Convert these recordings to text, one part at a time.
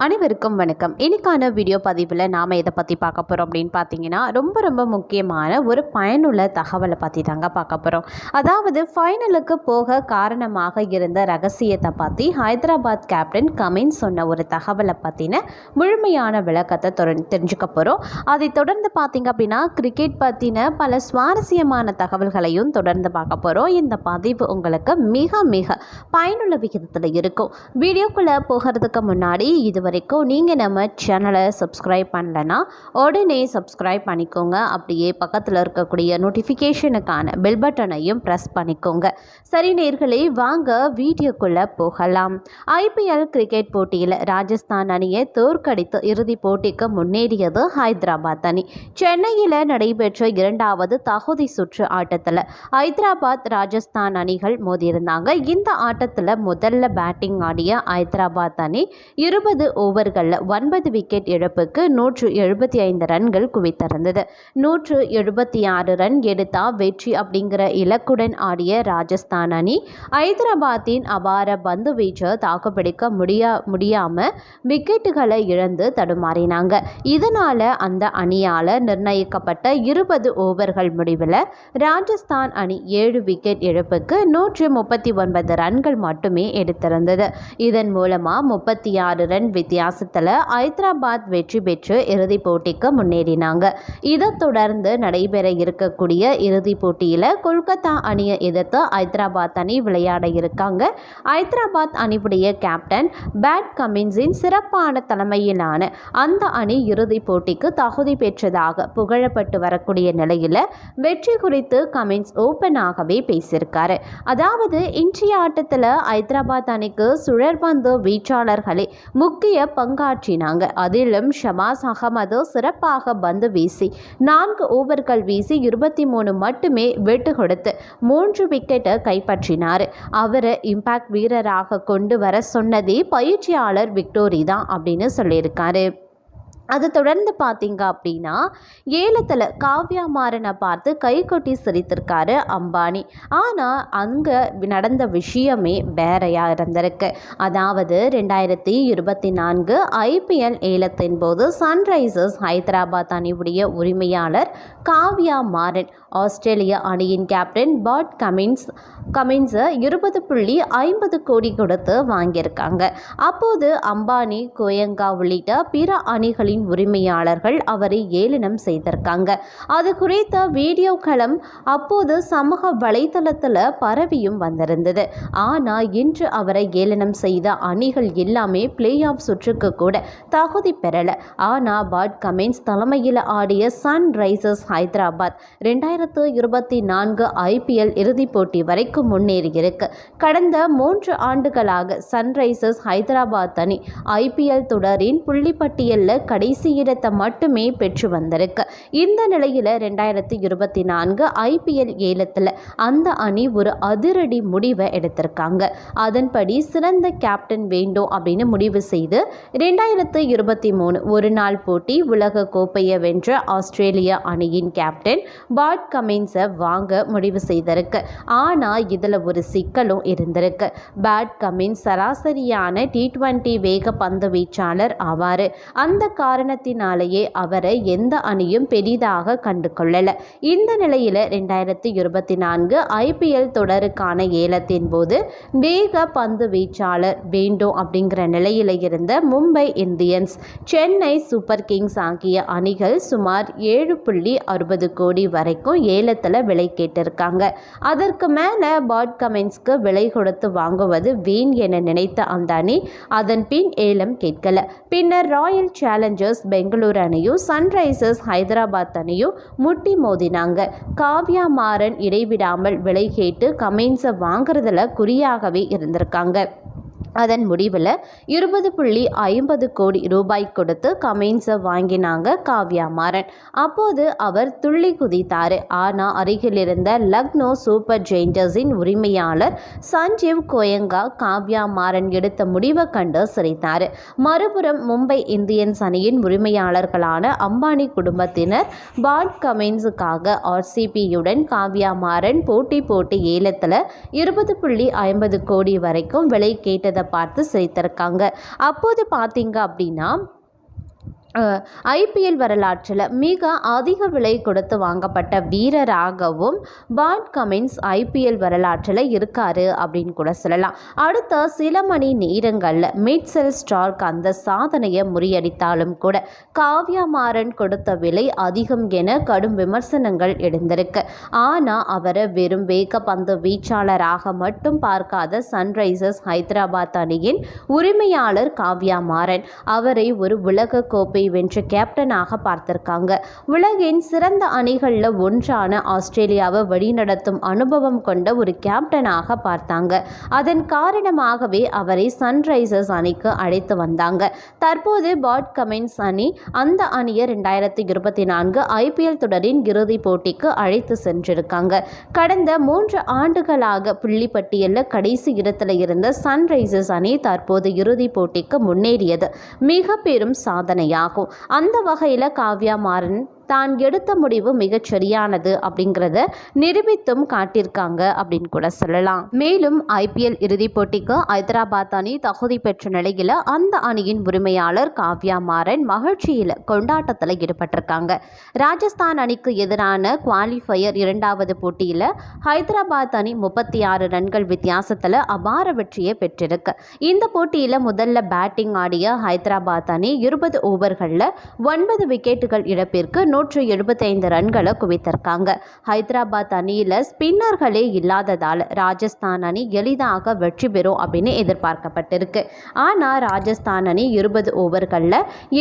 அனைவருக்கும் வணக்கம். இன்னைக்கான வீடியோ பதிவில் நாம் எதை பற்றி பார்க்க போகிறோம் அப்படின்னு பார்த்தீங்கன்னா ரொம்ப ரொம்ப முக்கியமான ஒரு பயனுள்ள தகவலை பற்றி தாங்க பார்க்க போகிறோம் அதாவது ஃபைனலுக்கு போக காரணமாக இருந்த ரகசியத்தை பற்றி ஹைதராபாத் கேப்டன் கமின் சொன்ன ஒரு தகவலை பற்றின முழுமையான விளக்கத்தை தொட- தெரிஞ்சுக்க போகிறோம் அதை தொடர்ந்து பார்த்தீங்க அப்படின்னா கிரிக்கெட் பற்றின பல சுவாரஸ்யமான தகவல்களையும் தொடர்ந்து பார்க்க போகிறோம் இந்த பதிவு உங்களுக்கு மிக மிக பயனுள்ள விகிதத்தில் இருக்கும். வீடியோக்குள்ளே போகிறதுக்கு முன்னாடி இது வரைக்கும் நீங்கள் நம்ம சேனலை சப்ஸ்கிரைப் பண்ணலன்னா உடனே சப்ஸ்கிரைப் பண்ணிக்கோங்க. அப்படியே பக்கத்தில் இருக்கக்கூடிய நோட்டிஃபிகேஷனுக்கான பெல் பட்டனையும் ப்ரெஸ் பண்ணிக்கோங்க. சரி நேர்களே வாங்க வீடியோக்குள்ளே போகலாம். ஐபிஎல் கிரிக்கெட் போட்டியில் ராஜஸ்தான் அணியை தோற்கடித்து இறுதிப் போட்டிக்கு முன்னேறியது ஹைதராபாத் அணி. சென்னையில் நடைபெற்ற இரண்டாவது தகுதி சுற்று ஆட்டத்தில் ஹைதராபாத் ராஜஸ்தான் அணிகள் மோதியிருந்தாங்க. இந்த ஆட்டத்தில் முதல்ல பேட்டிங் ஆடிய ஹைதராபாத் அணி இருபது ஓவர்களில் ஒன்பது விக்கெட் இழப்புக்கு நூற்று எழுபத்தி ஐந்து ரன்கள் குவித்திருந்தது நூற்று எழுபத்தி ஆறு ரன் எடுத்தா வெற்றி அப்படிங்கிற இலக்குடன் ஆடிய ராஜஸ்தான் அணி ஹைதராபாத்தின் அபார பந்து வீச்சை தாக்குப்பிடிக்க முடியா முடியாமல் விக்கெட்டுகளை இழந்து தடுமாறினாங்க. இதனால் அந்த அணியால் நிர்ணயிக்கப்பட்ட இருபது ஓவர்கள் முடிவில் ராஜஸ்தான் அணி ஏழு விக்கெட் இழப்புக்கு நூற்று முப்பத்தி ஒன்பது ரன்கள் மட்டுமே எடுத்திருந்தது. இதன் மூலமாக முப்பத்தி ஆறு ரன் வித் வித்தியாசத்தில் ஹைதராபாத் வெற்றி பெற்று இறுதிப் போட்டிக்கு முன்னேறினாங்க. இதைத் தொடர்ந்து நடைபெற இருக்கக்கூடிய இறுதிப் போட்டியில் கொல்கத்தா அணியை எதிர்த்து ஹைதராபாத் அணி விளையாட இருக்காங்க. ஹைதராபாத் அணியுடைய கேப்டன் பேட் கமின்ஸின் சிறப்பான தலைமையிலான அந்த அணி இறுதிப் போட்டிக்கு தகுதி பெற்றதாக புகழப்பட்டு வரக்கூடிய நிலையில் வெற்றி குறித்து கமின்ஸ் ஓப்பனாகவே பேசியிருக்காரு. அதாவது இன்றைய ஆட்டத்தில் ஹைதராபாத் அணிக்கு சுழற்பந்து வீச்சாளர்களே முக்கிய பங்காற்றினாங்க. அதிலும் ஷமாஸ் அகமது சிறப்பாக பந்து வீசி நான்கு ஓவர்கள் வீசி இருபத்தி மூணு மட்டுமே வெட்டு கொடுத்து மூன்று விக்கெட்டை கைப்பற்றினார். அவரை இம்பாக்ட் வீரராக கொண்டு வர சொன்னதே பயிற்சியாளர் விக்டோரி தான் அப்படின்னு சொல்லியிருக்காரு. அது தொடர்ந்து பார்த்தீங்க அப்படின்னா ஏலத்தில் காவ்யா மாறனை பார்த்து கை கொட்டி சிரித்திருக்காரு அம்பானி. ஆனால் அங்கே நடந்த விஷயமே வேறையாக இருந்திருக்கு. அதாவது ரெண்டாயிரத்தி இருபத்தி நான்கு ஐபிஎல் ஏலத்தின் போது சன்ரைசர்ஸ் ஹைதராபாத் அணியுடைய உரிமையாளர் காவ்யா மாறன் ஆஸ்திரேலிய அணியின் கேப்டன் பாட் கமின்ஸ் கமின்ஸை இருபது புள்ளி ஐம்பது கோடி கொடுத்து வாங்கியிருக்காங்க. அப்போது அம்பானி கோயங்கா உள்ளிட்ட பிற அணிகளின் உரிமையாளர்கள் அவரை ஏளனம் செய்திருக்காங்க. அது குறித்த வீடியோக்களும் அப்போது சமூக வலைதளத்தில் பரவியும் வந்திருந்தது. ஆனால் இன்று அவரை ஏளனம் செய்த அணிகள் எல்லாமே பிளே ஆஃப் சுற்றுக்கு கூட தகுதி பெறலை. ஆனால் பாட் கமெண்ட்ஸ் தலைமையில் ஆடிய சன்ரைசர்ஸ் ஹைதராபாத் ரெண்டாயிரத்து இருபத்தி நான்கு ஐபிஎல் இறுதிப் போட்டி வரைக்கும் முன்னேறியிருக்கு கடந்த மூன்று ஆண்டுகளாக சன்ரைசர்ஸ் ஹைதராபாத் அணி ஐபிஎல் தொடரின் புள்ளிப்பட்டியலில் கடை கடைசி இடத்தை மட்டுமே பெற்று வந்திருக்கு. இந்த நிலையில் ரெண்டாயிரத்தி இருபத்தி நான்கு ஐபிஎல் ஏலத்தில் அந்த அணி ஒரு அதிரடி முடிவை எடுத்திருக்காங்க. அதன்படி சிறந்த கேப்டன் வேண்டும் அப்படின்னு முடிவு செய்து ரெண்டாயிரத்து இருபத்தி மூணு ஒரு நாள் போட்டி உலக கோப்பையை வென்ற ஆஸ்திரேலிய அணியின் கேப்டன் பாட் கமின்ஸை வாங்க முடிவு செய்திருக்கு. ஆனால் இதில் ஒரு சிக்கலும் இருந்திருக்கு. பேட் கமின்ஸ் சராசரியான டி டுவெண்ட்டி வேக பந்து வீச்சாளர் ஆவார். அந்த காரணத்தினாலேயே அவரை எந்த அணியும் பெரிதாக கண்டு கொள்ளல இந்த நிலையில் ரெண்டாயிரத்தி இருபத்தி நான்கு ஐபிஎல் தொடருக்கான ஏலத்தின் போது வேக பந்து வீச்சாளர் வேண்டும் அப்படிங்கிற நிலையில் இருந்த Mumbai Indians Chennai Super Kings ஆகிய அணிகள் சுமார் ஏழு புள்ளி அறுபது கோடி வரைக்கும் ஏலத்தில் விலை கேட்டிருக்காங்க. அதற்கு மேலே பாட் கமெண்ட்ஸ்க்கு விலை கொடுத்து வாங்குவது வீண் என நினைத்த அந்த அணி அதன் பின் ஏலம் கேட்கல. பின்னர் ராயல் சேலஞ்சர்ஸ் பெங்களூரு அணியும் சன்ரைசர்ஸ் ஹைதராபாத் அணியும் முட்டி மோதினாங்க. காவ்யா மாறன் இடைவிடாமல் விலை கேட்டு கமெண்ட்ஸை வாங்குறதுல குறியாகவே இருந்திருக்காங்க. அதன் முடிவில் இருபது புள்ளி ஐம்பது கோடி ரூபாய் கொடுத்து கமெண்ட்ஸை வாங்கினாங்க காவ்யா மாறன். அப்போது அவர் துள்ளி குதித்தார். ஆனால் அருகிலிருந்த லக்னோ சூப்பர் ஜெயின்டர்ஸின் உரிமையாளர் சஞ்சீவ் கோயங்கா காவ்யா மாறன் எடுத்த முடிவை கண்டு சிரித்தார். மறுபுறம் மும்பை இந்தியன்ஸ் அணியின் உரிமையாளர்களான அம்பானி குடும்பத்தினர் பாட் கமெண்ட்ஸுக்காக ஆர்சிபியுடன் காவ்யா மாறன் போட்டி போட்டி ஏலத்தில் இருபது புள்ளி ஐம்பது கோடி வரைக்கும் விலை கேட்டதை பார்த்து சிரித்திருக்காங்க. அப்போது பார்த்தீங்க அப்படின்னா ஐபிஎல் வரலாற்றில் மிக அதிக விலை கொடுத்து வாங்கப்பட்ட வீரராகவும் பாட் கமின்ஸ் ஐபிஎல் வரலாற்றில் இருக்காரு அப்படின்னு கூட சொல்லலாம். அடுத்த சில மணி நேரங்களில் மிட்செல் ஸ்டார்க் அந்த சாதனையை முறியடித்தாலும் கூட காவ்யா மாறன் கொடுத்த விலை அதிகம் என கடும் விமர்சனங்கள் எழுந்திருக்கு. ஆனால் அவரை வெறும் வேக பந்து வீச்சாளராக மட்டும் பார்க்காத சன்ரைசர்ஸ் ஹைதராபாத் அணியின் உரிமையாளர் காவ்யா மாறன். அவரை ஒரு உலக கோப்பை கோப்பை வென்ற கேப்டனாக பார்த்திருக்காங்க. உலகின் சிறந்த அணிகளில் ஒன்றான ஆஸ்திரேலியாவை வழிநடத்தும் அனுபவம் கொண்ட ஒரு கேப்டனாக பார்த்தாங்க. அதன் காரணமாகவே அவரை சன்ரைசர்ஸ் அணிக்கு அழைத்து வந்தாங்க. தற்போது பாட் கமின்ஸ் அணி அந்த அணியை ரெண்டாயிரத்தி இருபத்தி நான்கு ஐபிஎல் தொடரின் இறுதிப் போட்டிக்கு அழைத்து சென்றிருக்காங்க. கடந்த மூன்று ஆண்டுகளாக புள்ளிப்பட்டியலில் கடைசி இடத்துல இருந்த சன்ரைசர்ஸ் அணி தற்போது இறுதிப் போட்டிக்கு முன்னேறியது. மிக பெரும் சாதனையாகும். ஆகும். அந்த வகையில் காவ்யா மாறன் தான் எடுத்த முடிவு மிகச் சரியானது அப்படிங்கிறத நிரூபித்தும் காட்டியிருக்காங்க அப்படின்னு கூட சொல்லலாம். மேலும் ஐபிஎல் இறுதிப் போட்டிக்கு ஹைதராபாத் அணி தகுதி பெற்ற நிலையில் அந்த அணியின் உரிமையாளர் காவ்யா மாறன் மகிழ்ச்சியில் கொண்டாட்டத்தில் ஈடுபட்டிருக்காங்க. ராஜஸ்தான் அணிக்கு எதிரான குவாலிஃபயர் இரண்டாவது போட்டியில் ஹைதராபாத் அணி முப்பத்தி ஆறு ரன்கள் வித்தியாசத்தில் அபார வெற்றியை பெற்றிருக்கு. இந்த போட்டியில் முதல்ல பேட்டிங் ஆடிய ஹைதராபாத் அணி இருபது ஓவர்களில் ஒன்பது விக்கெட்டுகள் இழப்பிற்கு நூற்று எழுபத்தைந்து ரன்களை குவித்திருக்காங்க. ஹைதராபாத் அணியில் ஸ்பின்னர்களே இல்லாததால் ராஜஸ்தான் அணி எளிதாக வெற்றி பெறும் அப்படின்னு எதிர்பார்க்கப்பட்டிருக்கு. ஆனால் ராஜஸ்தான் அணி இருபது ஓவர்களில்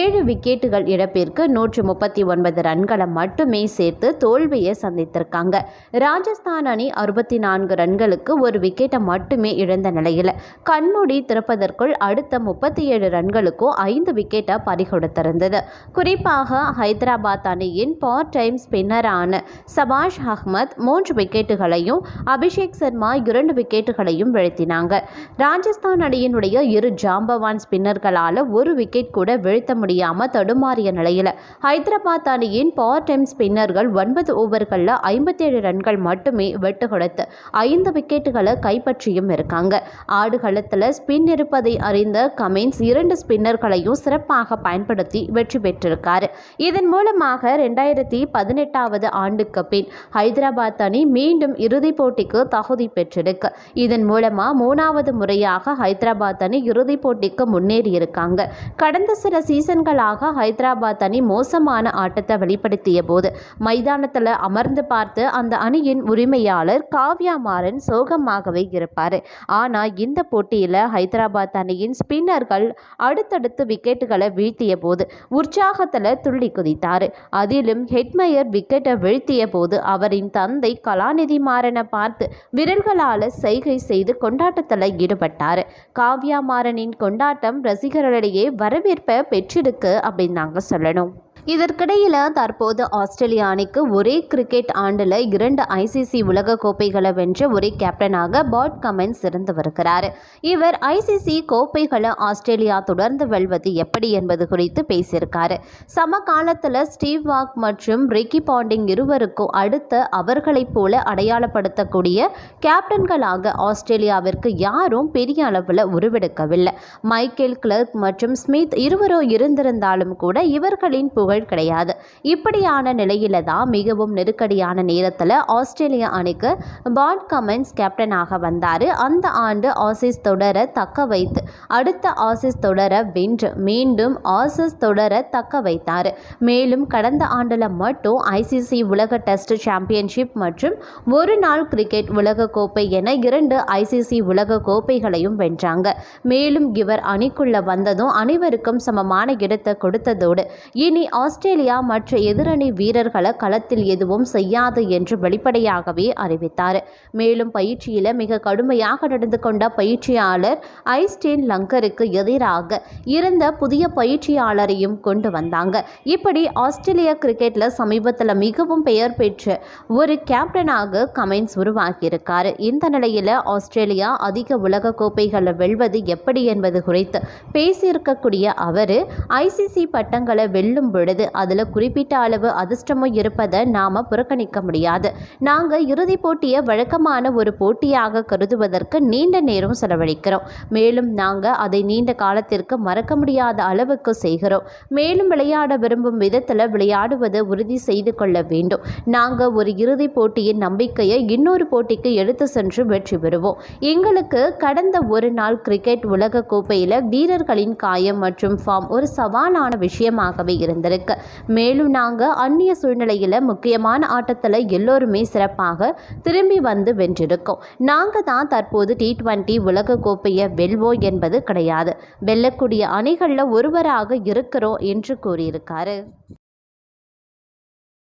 ஏழு விக்கெட்டுகள் இழப்பிற்கு நூற்று முப்பத்தி ஒன்பது ரன்களை மட்டுமே சேர்த்து தோல்வியை சந்தித்திருக்காங்க. ராஜஸ்தான் அணி அறுபத்தி நான்கு ரன்களுக்கு ஒரு விக்கெட்டை மட்டுமே இழந்த நிலையில் கண்மூடி திறப்பதற்குள் அடுத்த முப்பத்தி ஏழு ரன்களுக்கும் ஐந்து விக்கெட்டை பறிகொடுத்திருந்தது. குறிப்பாக ஹைதராபாத் அணி அணியின் பார்ட் டைம் ஸ்பின்னரான சபாஷ் அஹ்மத் மூன்று விக்கெட்டுகளையும் அபிஷேக் சர்மா இரண்டு விக்கெட்டுகளையும் வீழ்த்தினாங்க. ராஜஸ்தான் அணியினுடைய இரு ஜாம்பவான் ஸ்பின்னர்களால் ஒரு விக்கெட் கூட வீழ்த்த முடியாமல் தடுமாறிய நிலையில் ஹைதராபாத் அணியின் பார்ட் டைம் ஸ்பின்னர்கள் ஒன்பது ஓவர்களில் ஐம்பத்தேழு ரன்கள் மட்டுமே வெட்டு கொடுத்து ஐந்து விக்கெட்டுகளை கைப்பற்றியும் இருக்காங்க. ஆடுகளத்தில் ஸ்பின் இருப்பதை அறிந்த கமின்ஸ் இரண்டு ஸ்பின்னர்களையும் சிறப்பாக பயன்படுத்தி வெற்றி பெற்றிருக்காரு. இதன் மூலமாக ரெண்டாயிரத்தி பதினெட்டாவது ஆண்டுக்கு பின் ஹைதராபாத் அணி மீண்டும் இறுதிப் போட்டிக்கு தகுதி பெற்றிருக்கு. இதன் மூலமாக மூணாவது முறையாக ஹைதராபாத் அணி இறுதிப் போட்டிக்கு முன்னேறி இருக்காங்க கடந்த சில சீசன்களாக ஹைதராபாத் அணி மோசமான ஆட்டத்தை வெளிப்படுத்திய போது மைதானத்தில் அமர்ந்து பார்த்து அந்த அணியின் உரிமையாளர் காவ்யா மாறன் சோகமாகவே இருப்பார். ஆனால் இந்த போட்டியில் ஹைதராபாத் அணியின் ஸ்பின்னர்கள் அடுத்தடுத்து விக்கெட்டுகளை வீழ்த்திய போது உற்சாகத்தில் துள்ளி குதித்தார். அதிலும் ஹெட்மயர் விக்கெட்டை வீழ்த்திய போது அவரின் தந்தை கலாநிதி மாறனை பார்த்து விரல்களால் செய்கை செய்து கொண்டாட்டத்தில் ஈடுபட்டார். காவ்யா மாறனின் கொண்டாட்டம் ரசிகர்களிடையே வரவேற்பை பெற்றிருக்கு அப்படின்னு நாங்கள் சொல்லணும். இதற்கிடையில் தற்போது ஆஸ்திரேலிய அணிக்கு ஒரே கிரிக்கெட் ஆண்டில் இரண்டு ஐசிசி உலக கோப்பைகளை வென்ற ஒரே கேப்டனாக பாட் கமென்ஸ் இருந்து வருகிறார். இவர் ஐசிசி கோப்பைகளை ஆஸ்திரேலியா தொடர்ந்து வெல்வது எப்படி என்பது குறித்து பேசியிருக்காரு. சமகாலத்தில் ஸ்டீவ் வாக் மற்றும் ரிக்கி பாண்டிங் இருவருக்கும் அடுத்த அவர்களைப் போல அடையாளப்படுத்தக்கூடிய கேப்டன்களாக ஆஸ்திரேலியாவிற்கு யாரும் பெரிய அளவில் உருவெடுக்கவில்லை. மைக்கேல் கிளர்க் மற்றும் ஸ்மித் இருவரும் இருந்திருந்தாலும் கூட இவர்களின் புகழ் புகழ் கிடையாது. இப்படியான நிலையில தான் மிகவும் நெருக்கடியான நேரத்தில் ஆஸ்திரேலிய அணிக்கு பாட் கமென்ஸ் கேப்டனாக வந்தார். அந்த ஆண்டு ஆசிஸ் தொடர தக்க வைத்து அடுத்த ஆசிஸ் தொடர வென்று மீண்டும் ஆசிஸ் தொடர தக்க வைத்தார். மேலும் கடந்த ஆண்டில் மட்டும் ஐசிசி உலக டெஸ்ட் சாம்பியன்ஷிப் மற்றும் ஒரு நாள் கிரிக்கெட் உலக கோப்பை என இரண்டு ஐசிசி உலக கோப்பைகளையும் வென்றாங்க. மேலும் இவர் அணிக்குள்ள வந்ததும் அனைவருக்கும் சமமான இடத்தை கொடுத்ததோடு இனி ஆஸ்திரேலியா மற்ற எதிரணி வீரர்களை களத்தில் எதுவும் செய்யாது என்று வெளிப்படையாகவே அறிவித்தார். மேலும் பயிற்சியில் மிக கடுமையாக நடந்து கொண்ட பயிற்சியாளர் ஐஸ்டேன் லங்கருக்கு எதிராக இருந்த புதிய பயிற்சியாளரையும் கொண்டு வந்தாங்க. இப்படி ஆஸ்திரேலிய கிரிக்கெட்டில் சமீபத்தில் மிகவும் பெயர் பெற்ற ஒரு கேப்டனாக கமெண்ட்ஸ் உருவாகியிருக்கார். இந்த நிலையில் ஆஸ்திரேலியா அதிக உலக கோப்பைகளை வெல்வது எப்படி என்பது குறித்து பேசியிருக்கக்கூடிய அவர் ஐசிசி பட்டங்களை வெல்லும் பொழுது பொழுது அதில் குறிப்பிட்ட அளவு அதிர்ஷ்டமும் இருப்பதை நாம் புறக்கணிக்க முடியாது. நாங்கள் இறுதிப் போட்டியை வழக்கமான ஒரு போட்டியாக கருதுவதற்கு நீண்ட நேரம் செலவழிக்கிறோம். மேலும் நாங்கள் அதை நீண்ட காலத்திற்கு மறக்க முடியாத அளவுக்கு செய்கிறோம். மேலும் விளையாட விரும்பும் விதத்தில் விளையாடுவதை உறுதி செய்து கொள்ள வேண்டும். நாங்கள் ஒரு இறுதிப் போட்டியின் நம்பிக்கையை இன்னொரு போட்டிக்கு எடுத்து சென்று வெற்றி பெறுவோம். எங்களுக்கு கடந்த ஒரு நாள் கிரிக்கெட் உலக கோப்பையில் வீரர்களின் காயம் மற்றும் ஃபார்ம் ஒரு சவாலான விஷயமாகவே இருந்திருக்கு. மேலும் நாங்கள் அந்நிய சூழ்நிலையில் முக்கியமான ஆட்டத்தில் எல்லோருமே சிறப்பாக திரும்பி வந்து வென்றிருக்கோம். நாங்கள் தான் தற்போது டி டுவெண்ட்டி உலக கோப்பையை வெல்வோம் என்பது கிடையாது. வெல்லக்கூடிய அணிகளில் ஒருவராக இருக்கிறோம் என்று கூறியிருக்காரு.